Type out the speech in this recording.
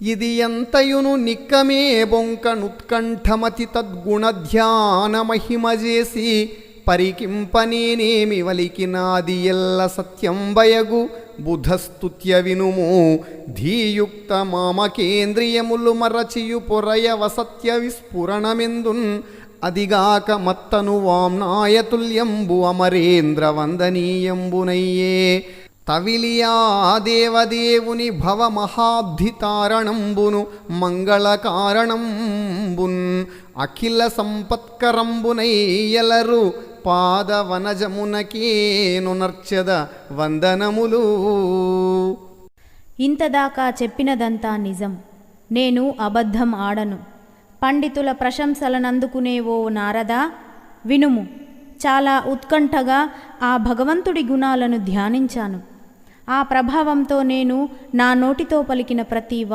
ఇది ఎంతయును నిక్కమే బొంకనుత్కంఠమతి తద్గుణధ్యాన మహిమ చేసి పరికింపనేనేమి వలికినాది ఎల్ల సత్యం బయగు బుధస్తుత్య వినుము ధీయుక్త మామకేంద్రియములు మరచియు పొరయవ సత్య విస్ఫురణమెందున్ అదిగాక మత్తను వామ్నాయతుల్యంబు అమరేంద్ర వందనీయంబునయ్యే. తవిలియా దేవదేవుని భవ మహాబ్ధితారణంబును మంగళ కారణంబున్ అఖిల సంపత్కరంబునైయలరు పాదవనజమునకేనునర్చద వందనములు. ఇంతదాకా చెప్పినదంతా నిజం. నేను అబద్ధం ఆడను. పండితుల ప్రశంసలనందుకునే ఓ నారదా వినుము. చాలా ఉత్కంఠగా ఆ భగవంతుడి గుణాలను ధ్యానించాను. ఆ ప్రభావంతో నేను నా నోటితో పలికిన ప్రతి వాక్